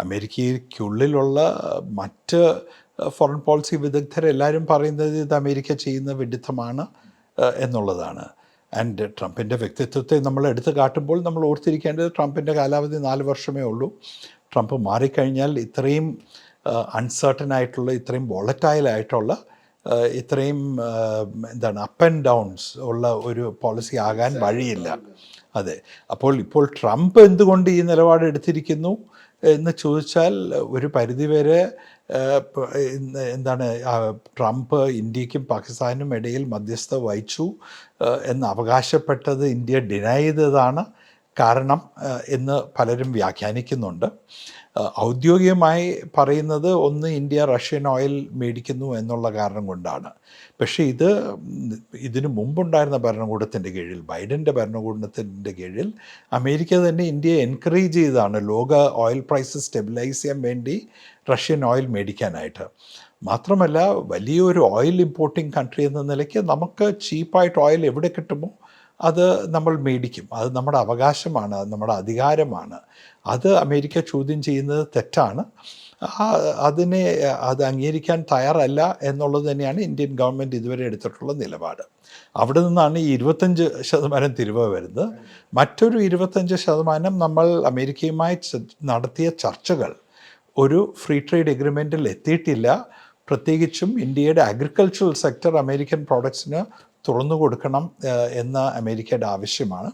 അമേരിക്കയ്ക്കുള്ളിലുള്ള മറ്റ് foreign policy വിദഗ്ധരെല്ലാവരും പറയുന്നത് ഇത് അമേരിക്ക ചെയ്യുന്ന വിഡിത്തമാണ് എന്നുള്ളതാണ്. ആൻഡ് ട്രംപിന്റെ വ്യക്തിത്വത്തെ നമ്മൾ എടുത്തു കാട്ടുമ്പോൾ നമ്മൾ ഓർത്തിരിക്കേണ്ടത് ട്രംപിന്റെ കാലാവധി നാല് വർഷമേ ഉള്ളൂ. ട്രംപ് മാറിക്കഴിഞ്ഞാൽ ഇത്രയും അൺസർട്ടൻ ആയിട്ടുള്ള ഇത്രയും വോളറ്റൈലായിട്ടുള്ള ആയിട്ടുള്ള ഇത്രയും എന്താണ് അപ്പ് ആൻഡ് ഡൗൺസ് ഉള്ള ഒരു പോളിസി ആകാൻ വഴിയില്ല. അതെ. അപ്പോൾ ഇപ്പോൾ ട്രംപ് എന്തുകൊണ്ട് ഈ നിലപാട് എടുത്തിരിക്കുന്നു? എന്ന് ചോദിച്ചാൽ ഒരു പരിധിവരെ എന്താണ് ട്രംപ് ഇന്ത്യക്കും പാകിസ്ഥാനും ഇടയിൽ മധ്യസ്ഥ വഹിച്ചു എന്ന് അവകാശപ്പെട്ടത് ഇന്ത്യ ഡിനൈ ചെയ്തതാണ്. കാരണം എന്ന് പലരും വ്യാഖ്യാനിക്കുന്നുണ്ട്. ഔദ്യോഗികമായി പറയുന്നത് ഒന്ന് ഇന്ത്യ റഷ്യൻ ഓയിൽ മേടിക്കുന്നു എന്നുള്ള കാരണം കൊണ്ടാണ്. പക്ഷേ ഇത് ഇതിനു മുമ്പുണ്ടായിരുന്ന ഭരണകൂടത്തിന്റെ കീഴിൽ ബൈഡന്റെ ഭരണകൂടത്തിന്റെ കീഴിൽ അമേരിക്ക തന്നെ ഇന്ത്യയെ എൻകറേജ് ചെയ്താണ് ലോക ഓയിൽ പ്രൈസ് സ്റ്റെബിലൈസ് ചെയ്യാൻ വേണ്ടി റഷ്യൻ ഓയിൽ മേടിക്കാനായിട്ട്. മാത്രമല്ല വലിയൊരു ഓയിൽ ഇമ്പോർട്ടിംഗ് കൺട്രി എന്ന നിലയ്ക്ക് നമുക്ക് ചീപ്പായിട്ട് ഓയിൽ എവിടെ കിട്ടുമോ അത് നമ്മൾ മേടിക്കും. അത് നമ്മുടെ അവകാശമാണ് അത് നമ്മുടെ അധികാരമാണ്. അത് അമേരിക്ക ചോദ്യം ചെയ്യുന്നത് തെറ്റാണ്. അതിനെ അത് അംഗീകരിക്കാൻ തയ്യാറല്ല എന്നുള്ളത് തന്നെയാണ് ഇന്ത്യൻ ഗവൺമെന്റ് ഇതുവരെ എടുത്തിട്ടുള്ള നിലപാട്. അവിടെ നിന്നാണ് ഈ ഇരുപത്തഞ്ച് ശതമാനം തിരിവ് വരുന്നത്. മറ്റൊരു ഇരുപത്തഞ്ച് ശതമാനം നമ്മൾ അമേരിക്കയുമായി നടത്തിയ ചർച്ചകൾ ഒരു ഫ്രീ ട്രേഡ് എഗ്രിമെന്റിൽ എത്തിയിട്ടില്ല. പ്രത്യേകിച്ചും ഇന്ത്യയുടെ അഗ്രികൾച്ചറൽ സെക്ടർ അമേരിക്കൻ പ്രോഡക്ട്സിന് തുറന്നു കൊടുക്കണം എന്ന അമേരിക്കയുടെ ആവശ്യമാണ്.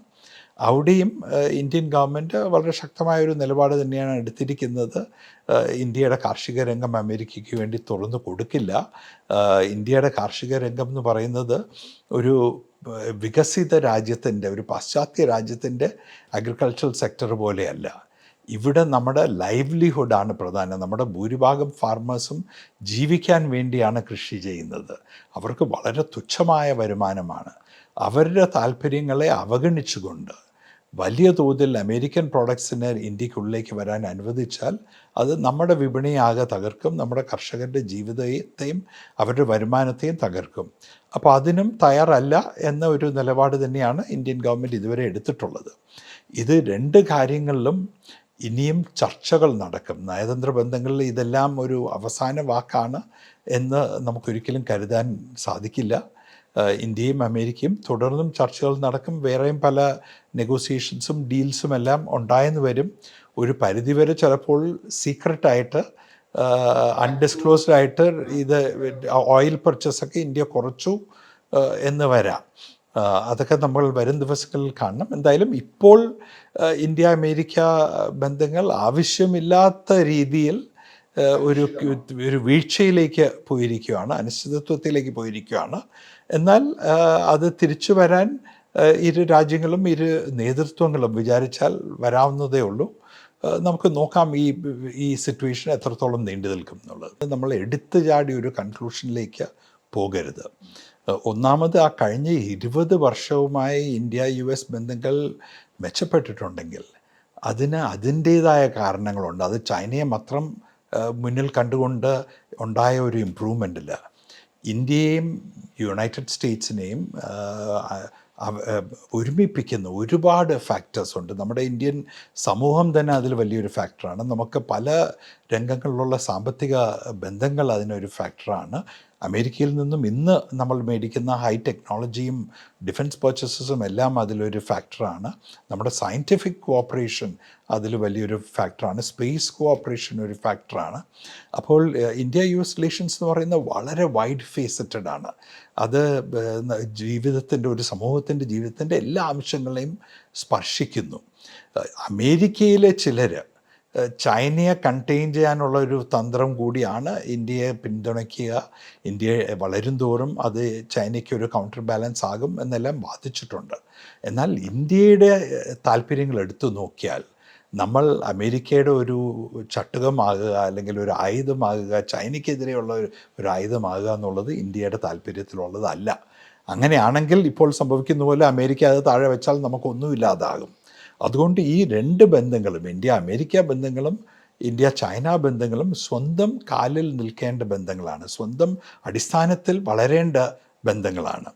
അവിടെയും ഇന്ത്യൻ ഗവൺമെന്റ് വളരെ ശക്തമായൊരു നിലപാട് തന്നെയാണ് എടുത്തിരിക്കുന്നത്. ഇന്ത്യയുടെ കാർഷിക രംഗം അമേരിക്കയ്ക്ക് വേണ്ടി തുറന്നു കൊടുക്കില്ല. ഇന്ത്യയുടെ കാർഷിക രംഗം എന്ന് പറയുന്നത് ഒരു വികസിത രാജ്യത്തിന്റെ ഒരു പാശ്ചാത്യ രാജ്യത്തിന്റെ അഗ്രികൾച്ചറൽ സെക്ടർ പോലെയല്ല. ഇവിടെ നമ്മുടെ ലൈവ്ലിഹുഡാണ് പ്രധാനം. നമ്മുടെ ഭൂരിഭാഗം ഫാർമേഴ്സും ജീവിക്കാൻ വേണ്ടിയാണ് കൃഷി ചെയ്യുന്നത്. അവർക്ക് വളരെ തുച്ഛമായ വരുമാനമാണ്. അവരുടെ താല്പര്യങ്ങളെ അവഗണിച്ചുകൊണ്ട് വലിയ തോതിൽ അമേരിക്കൻ പ്രോഡക്ട്സിനെ ഇന്ത്യക്കുള്ളിലേക്ക് വരാൻ അനുവദിച്ചാൽ അത് നമ്മുടെ വിപണിയാകെ തകർക്കും നമ്മുടെ കർഷകരുടെ ജീവിതത്തെയും അവരുടെ വരുമാനത്തെയും തകർക്കും. അപ്പോൾ അതിനും തയ്യാറല്ല എന്ന ഒരു നിലപാട് തന്നെയാണ് ഇന്ത്യൻ ഗവൺമെന്റ് ഇതുവരെ എടുത്തിട്ടുള്ളത്. ഇത് രണ്ട് കാര്യങ്ങളിലും ഇനിയും ചർച്ചകൾ നടക്കും. നയതന്ത്ര ബന്ധങ്ങളിൽ ഇതെല്ലാം ഒരു അവസാന വാക്കാണ് എന്ന് നമുക്കൊരിക്കലും കരുതാൻ സാധിക്കില്ല. ഇന്ത്യയും അമേരിക്കയും തുടർന്നും ചർച്ചകൾ നടക്കും. വേറെയും പല നെഗോസിയേഷൻസും ഡീൽസും എല്ലാം ഉണ്ടായെന്ന് വരും. ഒരു പരിധിവരെ ചിലപ്പോൾ സീക്രട്ടായിട്ട് അൺഡിസ്ക്ലോസ്ഡ് ആയിട്ട് ഇത് ഓയിൽ പർച്ചേസൊക്കെ ഇന്ത്യ കുറച്ചു എന്ന് വരാം. അതൊക്കെ നമ്മൾ വരും ദിവസങ്ങളിൽ കാണണം. എന്തായാലും ഇപ്പോൾ ഇന്ത്യ അമേരിക്ക ബന്ധങ്ങൾ ആവശ്യമില്ലാത്ത രീതിയിൽ ഒരു ഒരു വീഴ്ചയിലേക്ക് പോയിരിക്കുകയാണ് അനിശ്ചിതത്വത്തിലേക്ക് പോയിരിക്കുകയാണ്. എന്നാൽ അത് തിരിച്ചു വരാൻ ഇരു രാജ്യങ്ങളും ഇരു നേതൃത്വങ്ങളും വിചാരിച്ചാൽ വരാവുന്നതേ ഉള്ളൂ. നമുക്ക് നോക്കാം ഈ ഈ സിറ്റുവേഷൻ എത്രത്തോളം നീണ്ടു നിൽക്കും എന്നുള്ളത്. നമ്മൾ എടുത്തു ചാടി ഒരു കൺക്ലൂഷനിലേക്ക് പോകരുത്. ഒന്നാമത് ആ കഴിഞ്ഞ ഇരുപത് വർഷവുമായി ഇന്ത്യ യു എസ് ബന്ധങ്ങൾ മെച്ചപ്പെട്ടിട്ടുണ്ടെങ്കിൽ അതിന് അതിന്റേതായ കാരണങ്ങളുണ്ട്. അത് ചൈനയെ മാത്രം മുന്നിൽ കണ്ടുകൊണ്ട് ഉണ്ടായ ഒരു ഇമ്പ്രൂവ്മെന്റില്ല ഇന്ത്യയെയും യുണൈറ്റഡ് സ്റ്റേറ്റ്സിനെയും ഒരുമിപ്പിക്കുന്ന ഒരുപാട് ഫാക്ടേഴ്സ് ഉണ്ട്. നമ്മുടെ ഇന്ത്യൻ സമൂഹം തന്നെ അതിൽ വലിയൊരു ഫാക്ടറാണ് നമുക്ക് പല രംഗങ്ങളിലുള്ള സാമ്പത്തിക ബന്ധങ്ങൾ അതിനൊരു ഫാക്ടറാണ് അമേരിക്കയിൽ നിന്നും ഇന്ന് നമ്മൾ മേടിക്കുന്ന ഹൈ ടെക്നോളജിയും ഡിഫൻസ് പർച്ചേസസും എല്ലാം അതിലൊരു ഫാക്ടറാണ് നമ്മുടെ സയന്റിഫിക് കോഓപ്പറേഷൻ അതിൽ വലിയൊരു ഫാക്ടറാണ് സ്പേസ് കോഓപ്പറേഷൻ ഒരു ഫാക്ടറാണ് അപ്പോൾ ഇന്ത്യ യു എസ് റിലേഷൻസ് എന്ന് പറയുന്നത് വളരെ വൈഡ് ഫേസറ്റഡ് ആണ്. അത് ജീവിതത്തിന്റെ ഒരു സമൂഹത്തിന്റെ ജീവിതത്തിന്റെ എല്ലാ അംശങ്ങളെയും സ്പർശിക്കുന്നു. അമേരിക്കയിലെ ചിലർ ചൈനയെ കണ്ടെയ്ൻ ചെയ്യാനുള്ള ഒരു തന്ത്രം കൂടിയാണ് ഇന്ത്യയെ പിന്തുണയ്ക്കുക. ഇന്ത്യ വളരും തോറും അത് ചൈനയ്ക്ക് ഒരു കൗണ്ടർ ബാലൻസ് ആകും എന്നെല്ലാം വാദിച്ചിട്ടുണ്ട്. എന്നാൽ ഇന്ത്യയുടെ താല്പര്യങ്ങൾ എടുത്തു നോക്കിയാൽ നമ്മൾ അമേരിക്കയുടെ ഒരു ചട്ടുകമാകുക അല്ലെങ്കിൽ ഒരു ആയുധമാകുക ചൈനയ്ക്കെതിരെയുള്ള ഒരു ആയുധമാകുക എന്നുള്ളത് ഇന്ത്യയുടെ താല്പര്യത്തിലുള്ളതല്ല. അങ്ങനെയാണെങ്കിൽ ഇപ്പോൾ സംഭവിക്കുന്ന പോലെ അമേരിക്ക അത് താഴെ വെച്ചാൽ നമുക്കൊന്നുമില്ലാതാകും. അതുകൊണ്ട് ഈ രണ്ട് ബന്ധങ്ങളും ഇന്ത്യ അമേരിക്ക ബന്ധങ്ങളും ഇന്ത്യ ചൈന ബന്ധങ്ങളും സ്വന്തം കാലിൽ നിൽക്കേണ്ട ബന്ധങ്ങളാണ്. സ്വന്തം അടിസ്ഥാനത്തിൽ വളരേണ്ട ബന്ധങ്ങളാണ്.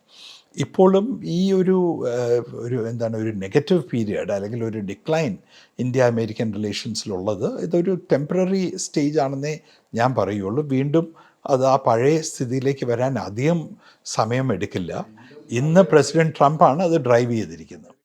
ഇപ്പോഴും ഈ ഒരു ഒരു എന്താണ് ഒരു നെഗറ്റീവ് പീരിയഡ് അല്ലെങ്കിൽ ഒരു ഡിക്ലൈൻ ഇന്ത്യ അമേരിക്കൻ റിലേഷൻസിലുള്ളത് ഇതൊരു ടെമ്പററി സ്റ്റേജ് ആണെന്നേ ഞാൻ പറയുള്ളൂ. വീണ്ടും അത് ആ പഴയ സ്ഥിതിയിലേക്ക് വരാൻ അധികം സമയം എടുക്കില്ല. ഇന്ന് പ്രസിഡന്റ് ട്രംപാണ് അത് ഡ്രൈവ് ചെയ്തിരിക്കുന്നത്.